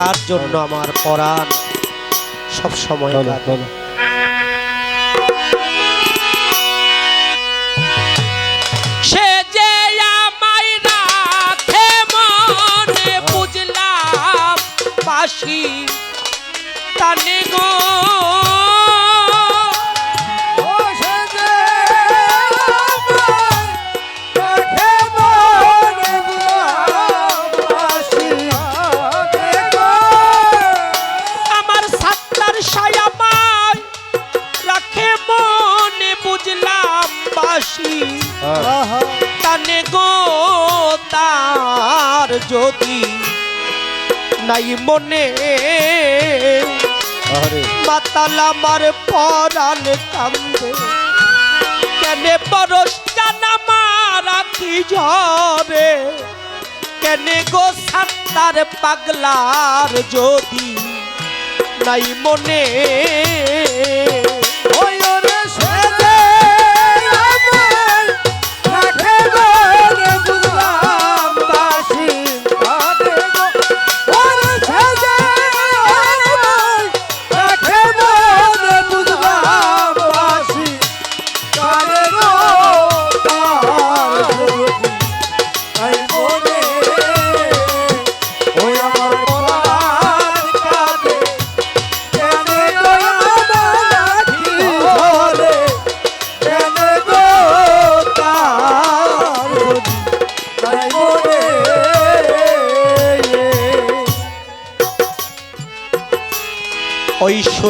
তার জন্য আমার পরাণ। সব সময় সে যে আমায় রাখে মনে বুঝলাম পাশি তানে গো। বাসি টানে গো তার যদি নাই মনে। মাতাল আমার পরাণ কান্দে। কেনে পরশ জানামা রাখি ঝরে? কেনে গো সাত্তার পাগলার যদি নাই মনে?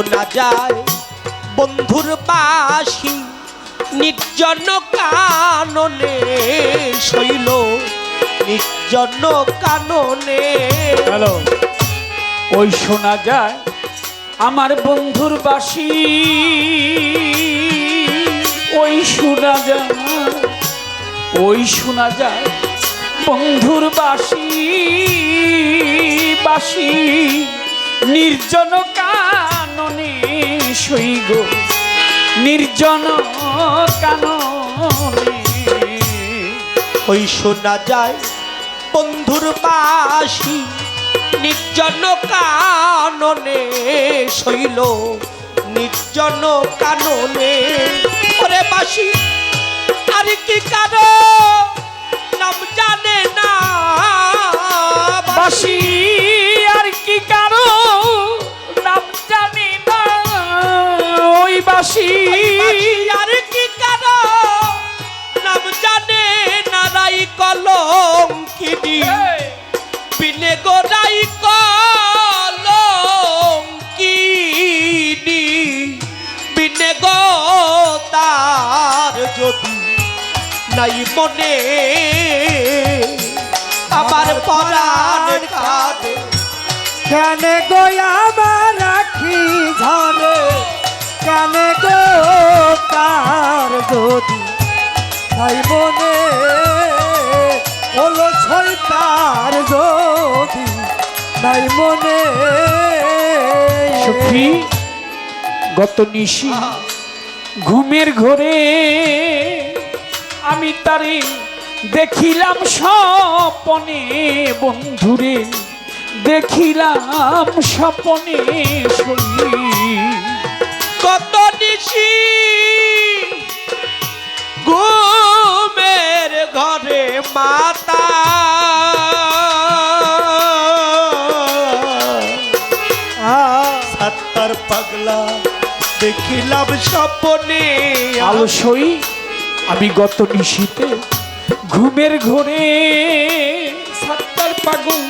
শোনা যায়। বন্ধুর বাসি নির্জন কাননে শৈল, নির্জন কাননে। হ্যালো, ওই শোনা যায় আমার বন্ধুর বাসি, ওই শোনা যায়, ওই শোনা যায় বন্ধুর বাসি বাসি নির্জন কাননে সইগ নির্জন কাননে। ওই শোনা যায় বন্ধুর বাসি নির্জন কাননে শৈল নির্জন কাননে, ওরে বাসি আর কি কারও? নাম জানে না। নাই মনে। আমার পরাণ কাঁদে। কেন গো আমার রাখি ঝরে? কেন গো তার যদি তাই মনে? হলো ছয় তার যদি তাই মনে? সখী গত নিশি ঘুমের ঘরে আমি তারে দেখিলাম স্বপনে বন্ধুরে, দেখিলাম স্বপনে শুনি কত নিশি ঘুমের ঘরে মাতা। সাত্তার পাগলা দেখিলাম স্বপনে আলসই আমি গত নিশীতে ঘুমের ঘরে সাতটার পাগল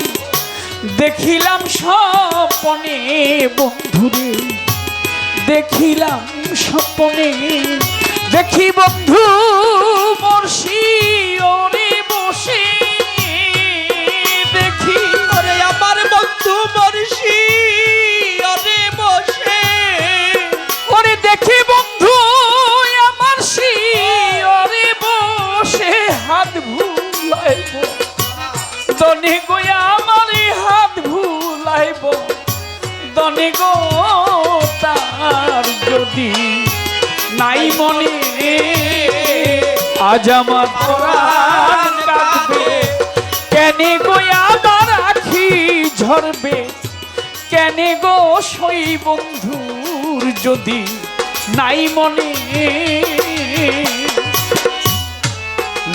দেখিলাম স্বপনে বন্ধুরে, দেখিলাম স্বপনে, দেখি বন্ধু মর্ষি ওরে। তার যদি নাই মনে, আজ আমার প্রাণ কেনে গো আমার আখি ঝরবে? কেনে গো সই বন্ধুর যদি নাই মনে?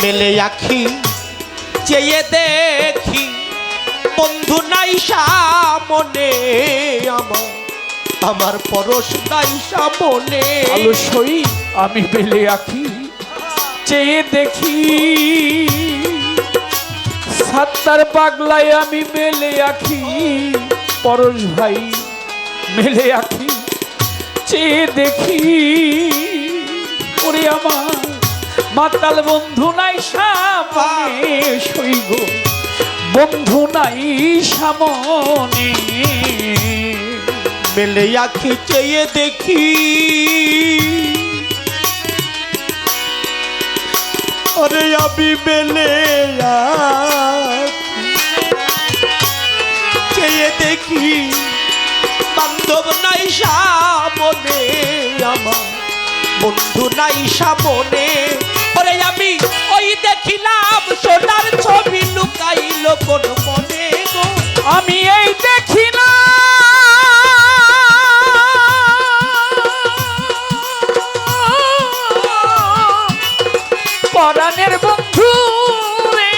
মেলে আখি চেয়ে দেখি বন্ধু নাই সামনে আমার আমার পরশ নাই সামনে আলো সই আমি বেলে আঁকি চেয়ে দেখি। সাত্তার পাগলায় আমি মেলে আঁকি পরশ ভাই মেলে আঁকি চেয়ে দেখি। ওরে আমার মাতাল বন্ধু নাই সামনে সইগ বন্ধু নাই সামনে। মেলে আখি চেয়ে দেখি। আরে আমি মেলে চেয়ে দেখি। বান্ধব নাই সামনে আমার, বন্ধু নাই সামনে। ওরে আমি ওই দেখিলাম সোনার ছবি লুকাইল কোন মনে গো আমি এই দেখি না পরাণের বন্ধু রে।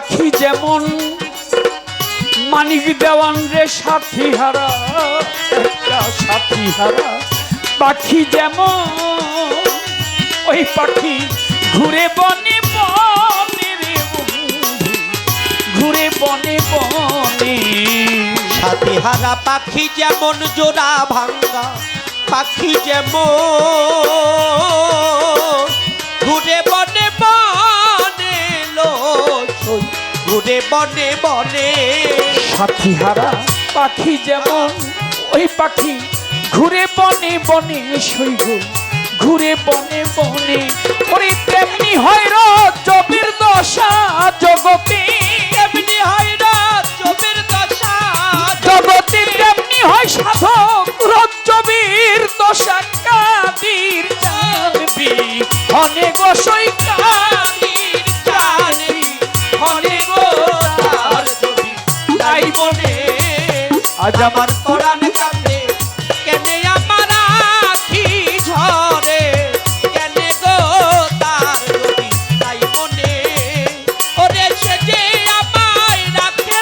পাখি যেমন, মানিক দেওয়ান রে সাথী হারা, একটা সাথী হারা। পাখি যেমন, ওই পাখি ঘুরে বনে বনে রে ঘুরে বনে বনে। সাথী হারা, পাখি যেমন জোড়া ভাঙ্গা, পাখি যেমন বনে বনে সাথী হারা পাখি যেমন ওই পাখি ঘুরে বনে বনে শৈব ঘুরে বনে বনে ওরে তেমনি হয় রজবের দশা জগতে। এমনি হয় চোখের দশা জগতে তেমনি হয় সাধক রজবীর দশা কাদির জানবি অনেক গোসই আমার পরাণ কান্দে কেনে আমার আখি ঝরে? কেনে গো তার তাই মনে? ওরে সে যে আমায় রাখে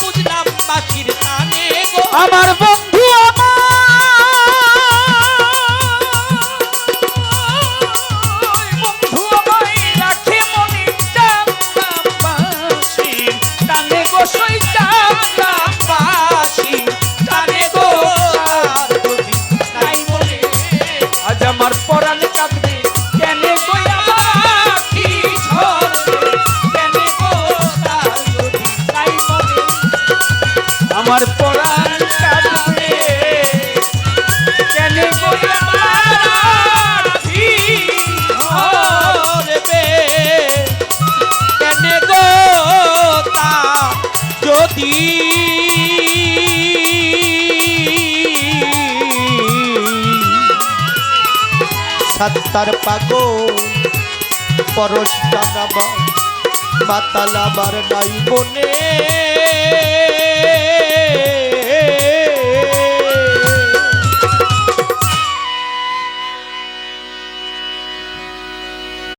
বুঝলাম পাখির টানে গো। আমার সত্তর পাগো। পরশ জানাবার মাতালাবার নাই মনে।